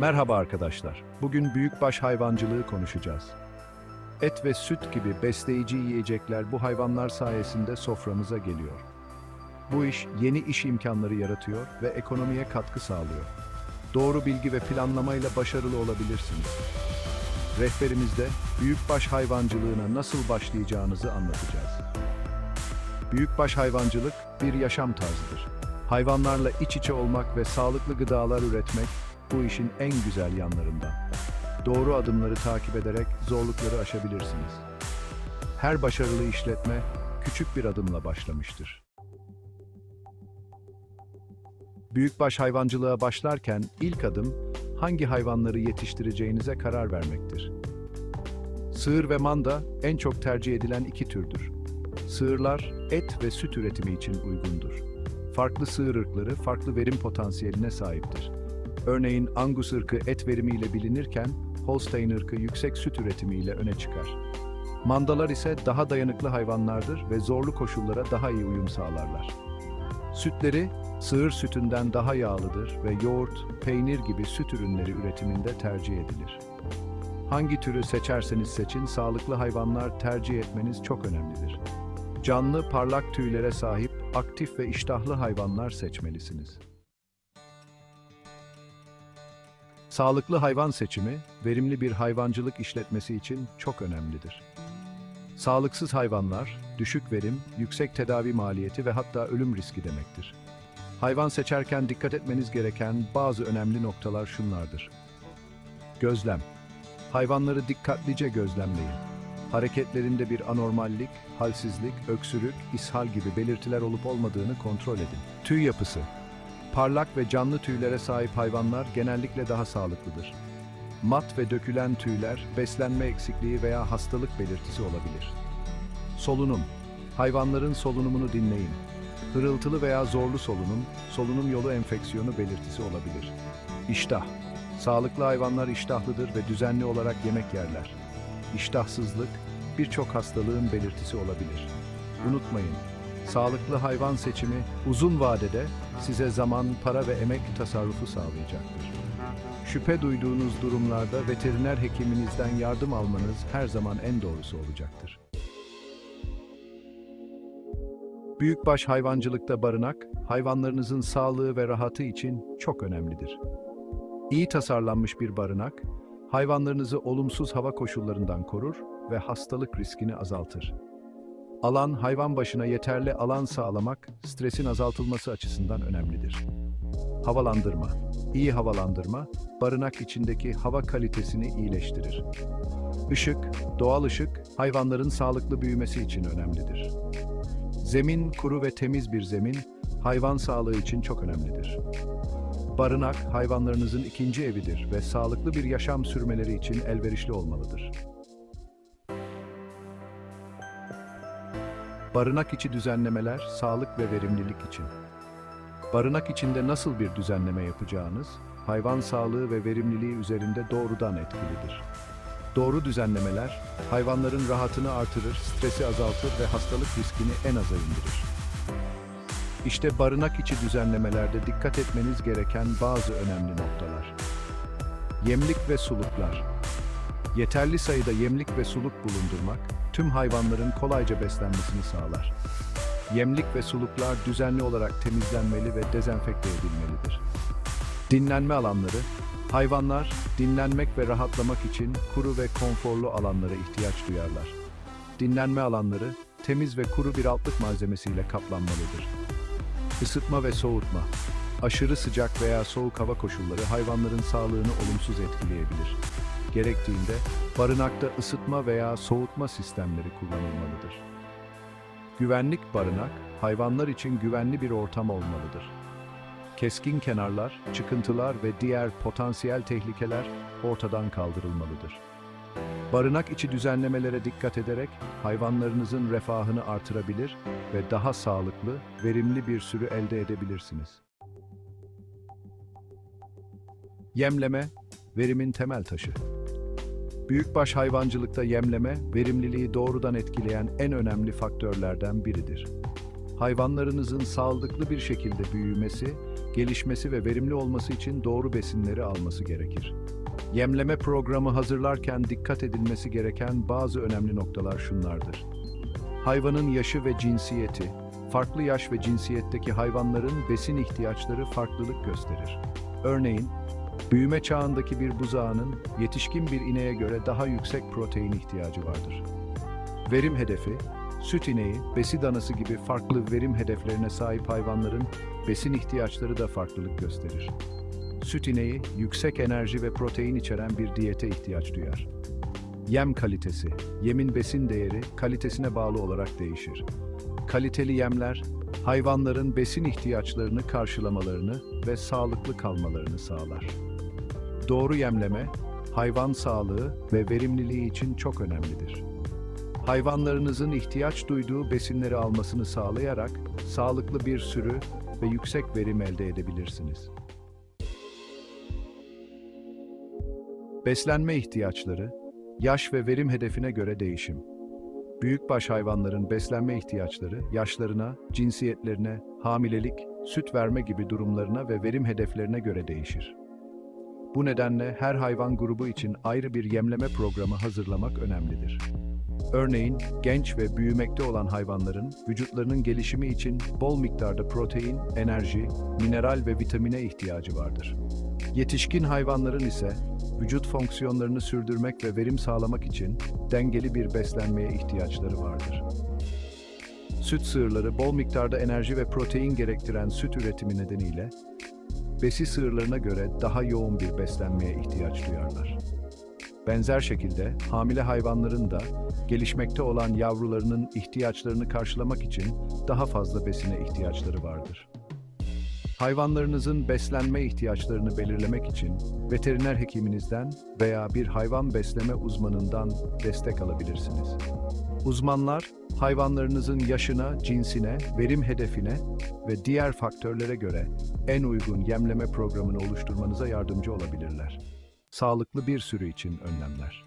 Merhaba arkadaşlar. Bugün büyükbaş hayvancılığı konuşacağız. Et ve süt gibi besleyici yiyecekler bu hayvanlar sayesinde soframıza geliyor. Bu iş yeni iş imkanları yaratıyor ve ekonomiye katkı sağlıyor. Doğru bilgi ve planlamayla başarılı olabilirsiniz. Rehberimizde büyükbaş hayvancılığına nasıl başlayacağınızı anlatacağız. Büyükbaş hayvancılık bir yaşam tarzıdır. Hayvanlarla iç içe olmak ve sağlıklı gıdalar üretmek bu işin en güzel yanlarından. Doğru adımları takip ederek zorlukları aşabilirsiniz. Her başarılı işletme küçük bir adımla başlamıştır. Büyükbaş hayvancılığa başlarken ilk adım hangi hayvanları yetiştireceğinize karar vermektir. Sığır ve manda en çok tercih edilen iki türdür. Sığırlar et ve süt üretimi için uygundur. Farklı sığır ırkları farklı verim potansiyeline sahiptir. Örneğin Angus ırkı et verimiyle bilinirken Holstein ırkı yüksek süt üretimiyle öne çıkar. Mandalar ise daha dayanıklı hayvanlardır ve zorlu koşullara daha iyi uyum sağlarlar. Sütleri sığır sütünden daha yağlıdır ve yoğurt, peynir gibi süt ürünleri üretiminde tercih edilir. Hangi türü seçerseniz seçin, sağlıklı hayvanlar tercih etmeniz çok önemlidir. Canlı, parlak tüylere sahip, aktif ve iştahlı hayvanlar seçmelisiniz. Sağlıklı hayvan seçimi, verimli bir hayvancılık işletmesi için çok önemlidir. Sağlıksız hayvanlar, düşük verim, yüksek tedavi maliyeti ve hatta ölüm riski demektir. Hayvan seçerken dikkat etmeniz gereken bazı önemli noktalar şunlardır. Gözlem. Hayvanları dikkatlice gözlemleyin. Hareketlerinde bir anormallik, halsizlik, öksürük, ishal gibi belirtiler olup olmadığını kontrol edin. Tüy yapısı. Parlak ve canlı tüylere sahip hayvanlar genellikle daha sağlıklıdır. Mat ve dökülen tüyler, beslenme eksikliği veya hastalık belirtisi olabilir. Solunum. Hayvanların solunumunu dinleyin. Hırıltılı veya zorlu solunum, solunum yolu enfeksiyonu belirtisi olabilir. İştah. Sağlıklı hayvanlar iştahlıdır ve düzenli olarak yemek yerler. İştahsızlık, birçok hastalığın belirtisi olabilir. Unutmayın, sağlıklı hayvan seçimi uzun vadede size zaman, para ve emek tasarrufu sağlayacaktır. Şüphe duyduğunuz durumlarda veteriner hekiminizden yardım almanız her zaman en doğrusu olacaktır. Büyükbaş hayvancılıkta barınak, hayvanlarınızın sağlığı ve rahatı için çok önemlidir. İyi tasarlanmış bir barınak, hayvanlarınızı olumsuz hava koşullarından korur ve hastalık riskini azaltır. Alan, hayvan başına yeterli alan sağlamak, stresin azaltılması açısından önemlidir. Havalandırma. İyi havalandırma, barınak içindeki hava kalitesini iyileştirir. Işık, doğal ışık, hayvanların sağlıklı büyümesi için önemlidir. Zemin, kuru ve temiz bir zemin, hayvan sağlığı için çok önemlidir. Barınak, hayvanlarınızın ikinci evidir ve sağlıklı bir yaşam sürmeleri için elverişli olmalıdır. Barınak içi düzenlemeler, sağlık ve verimlilik için. Barınak içinde nasıl bir düzenleme yapacağınız, hayvan sağlığı ve verimliliği üzerinde doğrudan etkilidir. Doğru düzenlemeler, hayvanların rahatını artırır, stresi azaltır ve hastalık riskini en aza indirir. İşte barınak içi düzenlemelerde dikkat etmeniz gereken bazı önemli noktalar. Yemlik ve suluklar. Yeterli sayıda yemlik ve suluk bulundurmak, tüm hayvanların kolayca beslenmesini sağlar. Yemlik ve suluklar düzenli olarak temizlenmeli ve dezenfekte edilmelidir. Dinlenme alanları, hayvanlar dinlenmek ve rahatlamak için kuru ve konforlu alanlara ihtiyaç duyarlar. Dinlenme alanları, temiz ve kuru bir altlık malzemesiyle kaplanmalıdır. Isıtma ve soğutma. Aşırı sıcak veya soğuk hava koşulları hayvanların sağlığını olumsuz etkileyebilir. Gerektiğinde barınakta ısıtma veya soğutma sistemleri kullanılmalıdır. Güvenlik barınak, hayvanlar için güvenli bir ortam olmalıdır. Keskin kenarlar, çıkıntılar ve diğer potansiyel tehlikeler ortadan kaldırılmalıdır. Barınak içi düzenlemelere dikkat ederek hayvanlarınızın refahını artırabilir ve daha sağlıklı, verimli bir sürü elde edebilirsiniz. Yemleme, verimin temel taşı. Büyükbaş hayvancılıkta yemleme, verimliliği doğrudan etkileyen en önemli faktörlerden biridir. hayvanlarınızın sağlıklı bir şekilde büyümesi, gelişmesi ve verimli olması için doğru besinleri alması gerekir. Yemleme programı hazırlarken dikkat edilmesi gereken bazı önemli noktalar şunlardır. Hayvanın yaşı ve cinsiyeti, farklı yaş ve cinsiyetteki hayvanların besin ihtiyaçları farklılık gösterir. Örneğin, büyüme çağındaki bir buzağının yetişkin bir ineğe göre daha yüksek protein ihtiyacı vardır. Verim hedefi, süt ineği, besi danası gibi farklı verim hedeflerine sahip hayvanların besin ihtiyaçları da farklılık gösterir. Süt ineği, yüksek enerji ve protein içeren bir diyete ihtiyaç duyar. Yem kalitesi, yemin besin değeri kalitesine bağlı olarak değişir. Kaliteli yemler, hayvanların besin ihtiyaçlarını karşılamalarını ve sağlıklı kalmalarını sağlar. Doğru yemleme, hayvan sağlığı ve verimliliği için çok önemlidir. Hayvanlarınızın ihtiyaç duyduğu besinleri almasını sağlayarak sağlıklı bir sürü ve yüksek verim elde edebilirsiniz. Beslenme ihtiyaçları, yaş ve verim hedefine göre değişim. Büyükbaş hayvanların beslenme ihtiyaçları yaşlarına, cinsiyetlerine, hamilelik, süt verme gibi durumlarına ve verim hedeflerine göre değişir. Bu nedenle her hayvan grubu için ayrı bir yemleme programı hazırlamak önemlidir. Örneğin, genç ve büyümekte olan hayvanların vücutlarının gelişimi için bol miktarda protein, enerji, mineral ve vitamine ihtiyacı vardır. Yetişkin hayvanların ise vücut fonksiyonlarını sürdürmek ve verim sağlamak için dengeli bir beslenmeye ihtiyaçları vardır. Süt sığırları bol miktarda enerji ve protein gerektiren süt üretimi nedeniyle besi sığırlarına göre daha yoğun bir beslenmeye ihtiyaç duyarlar. Benzer şekilde hamile hayvanların da gelişmekte olan yavrularının ihtiyaçlarını karşılamak için daha fazla besine ihtiyaçları vardır. Hayvanlarınızın beslenme ihtiyaçlarını belirlemek için veteriner hekiminizden veya bir hayvan besleme uzmanından destek alabilirsiniz. Uzmanlar, hayvanlarınızın yaşına, cinsine, verim hedefine ve diğer faktörlere göre en uygun yemleme programını oluşturmanıza yardımcı olabilirler. Sağlıklı bir sürü için önlemler.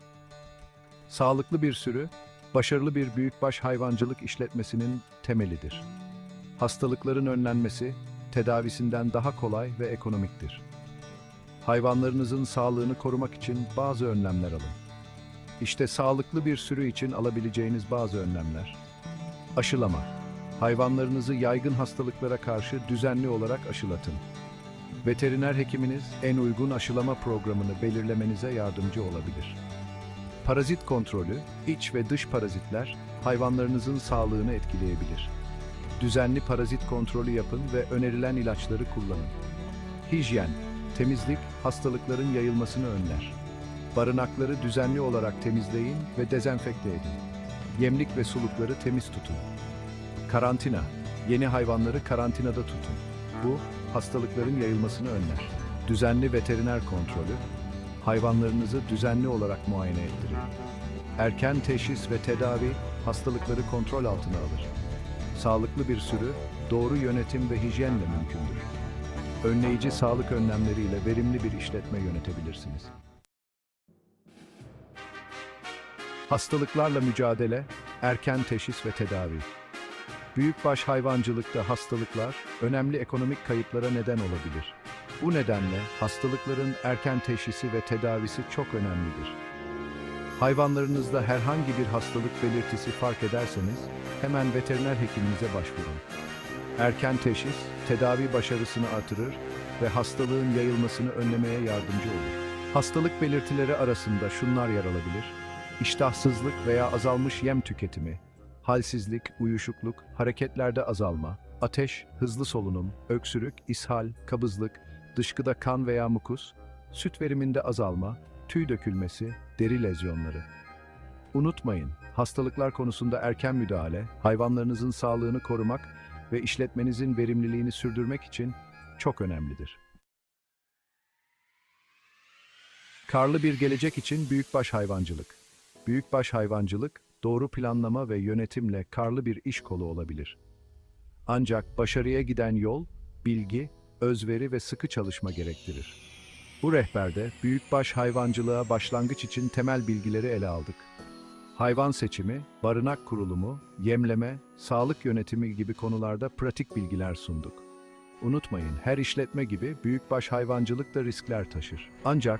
Sağlıklı bir sürü, başarılı bir büyükbaş hayvancılık işletmesinin temelidir. Hastalıkların önlenmesi, tedavisinden daha kolay ve ekonomiktir. Hayvanlarınızın sağlığını korumak için bazı önlemler alın. İşte sağlıklı bir sürü için alabileceğiniz bazı önlemler. Aşılama. Hayvanlarınızı yaygın hastalıklara karşı düzenli olarak aşılatın. Veteriner hekiminiz en uygun aşılama programını belirlemenize yardımcı olabilir. Parazit kontrolü, iç ve dış parazitler hayvanlarınızın sağlığını etkileyebilir. Düzenli parazit kontrolü yapın ve önerilen ilaçları kullanın. Hijyen, temizlik hastalıkların yayılmasını önler. Barınakları düzenli olarak temizleyin ve dezenfekte edin. Yemlik ve sulukları temiz tutun. Karantina, yeni hayvanları karantinada tutun. Bu, hastalıkların yayılmasını önler. Düzenli veteriner kontrolü, hayvanlarınızı düzenli olarak muayene ettirin. Erken teşhis ve tedavi hastalıkları kontrol altına alır. Sağlıklı bir sürü, doğru yönetim ve hijyenle mümkündür. Önleyici sağlık önlemleriyle verimli bir işletme yönetebilirsiniz. Hastalıklarla mücadele, erken teşhis ve tedavi. Büyükbaş hayvancılıkta hastalıklar önemli ekonomik kayıplara neden olabilir. Bu nedenle hastalıkların erken teşhisi ve tedavisi çok önemlidir. Hayvanlarınızda herhangi bir hastalık belirtisi fark ederseniz hemen veteriner hekiminize başvurun. Erken teşhis, tedavi başarısını artırır ve hastalığın yayılmasını önlemeye yardımcı olur. Hastalık belirtileri arasında şunlar yer alabilir. İştahsızlık veya azalmış yem tüketimi, halsizlik, uyuşukluk, hareketlerde azalma, ateş, hızlı solunum, öksürük, ishal, kabızlık, dışkıda kan veya mukus, süt veriminde azalma, tüy dökülmesi, deri lezyonları. Unutmayın, hastalıklar konusunda erken müdahale, hayvanlarınızın sağlığını korumak ve işletmenizin verimliliğini sürdürmek için çok önemlidir. Karlı bir gelecek için büyükbaş hayvancılık. Büyükbaş hayvancılık, doğru planlama ve yönetimle karlı bir iş kolu olabilir. Ancak başarıya giden yol, bilgi, özveri ve sıkı çalışma gerektirir. Bu rehberde büyükbaş hayvancılığa başlangıç için temel bilgileri ele aldık. hayvan seçimi, barınak kurulumu, yemleme, sağlık yönetimi gibi konularda pratik bilgiler sunduk. Unutmayın, her işletme gibi büyükbaş hayvancılık da riskler taşır. Ancak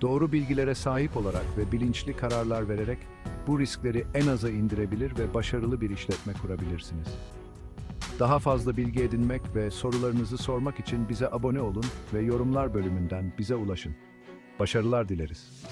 doğru bilgilere sahip olarak ve bilinçli kararlar vererek bu riskleri en aza indirebilir ve başarılı bir işletme kurabilirsiniz. Daha fazla bilgi edinmek ve sorularınızı sormak için bize abone olun ve yorumlar bölümünden bize ulaşın. Başarılar dileriz.